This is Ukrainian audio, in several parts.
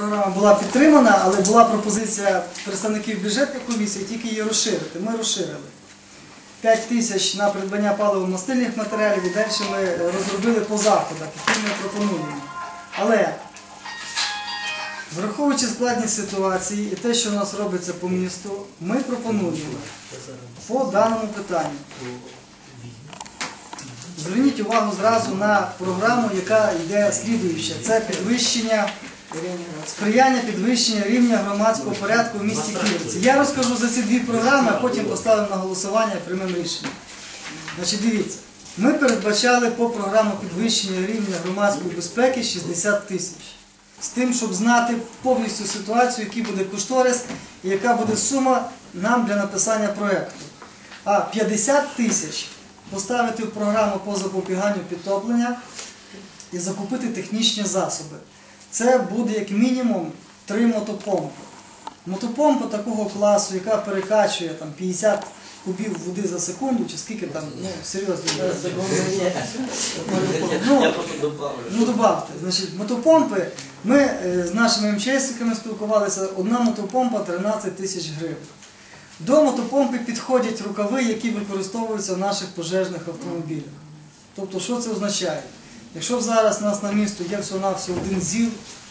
Програма була підтримана, але була пропозиція представників бюджетної комісії тільки її розширити. Ми розширили. 5 тисяч на придбання паливо-мастильних матеріалів і далі ми розробили по заходах, які ми пропонуємо. Але враховуючи складність ситуації і те, що у нас робиться по місту, ми пропонуємо по даному питанню. Зверніть увагу зразу на програму, яка йде слідуюча. Це підвищення сприяння підвищення рівня громадського порядку в місті Київці. Я розкажу за ці дві програми, а потім поставимо на голосування і приймемо рішення. Значить, дивіться, ми передбачали по програму підвищення рівня громадської безпеки 60 тисяч. З тим, щоб знати повністю ситуацію, який буде кошторис і яка буде сума нам для написання проєкту. А 50 тисяч поставити в програму по запобіганню підтоплення і закупити технічні засоби. Це буде як мінімум три мотопомпи. Мотопомпа такого класу, яка перекачує там, 50 кубів води за секунду, чи скільки там, ну, серйозно. Ну, Я просто добавлю. Ну, добавте. Значить, мотопомпи, ми е, з нашими МЧСниками спілкувалися, одна мотопомпа 13 тисяч гривень. До мотопомпи підходять рукави, які використовуються в наших пожежних автомобілях. Тобто, що це означає? Якщо зараз у нас на місто є всього-навсього один ЗІЛ,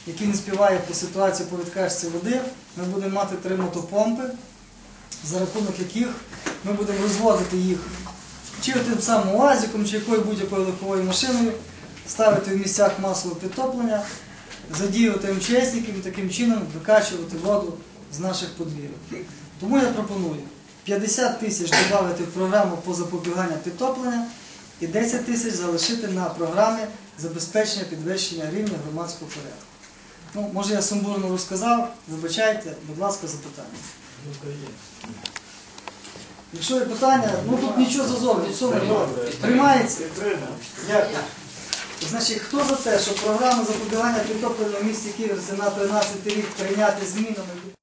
який не співає по ситуації по відкачці води, ми будемо мати три мотопомпи, за рахунок яких ми будемо розводити їх чи тим самим УАЗиком, чи якою будь-якою легковою машиною, ставити в місцях масового підтоплення, задіювати МЧСників і таким чином викачувати воду з наших подвір'їв. Тому я пропоную 50 тисяч додати в програму по запобіганню підтоплення і 10 тисяч залишити на програмі забезпечення підвищення рівня громадського порядку. Ну, може я сумбурно розказав, вибачайте, будь ласка, запитання. Якщо є питання, ну тут нічого зазору, нічого не приймається. Дякую. Значить, хто за те, щоб програму запобігання підтоплення в місті Київці на 13 рік прийняти змінами?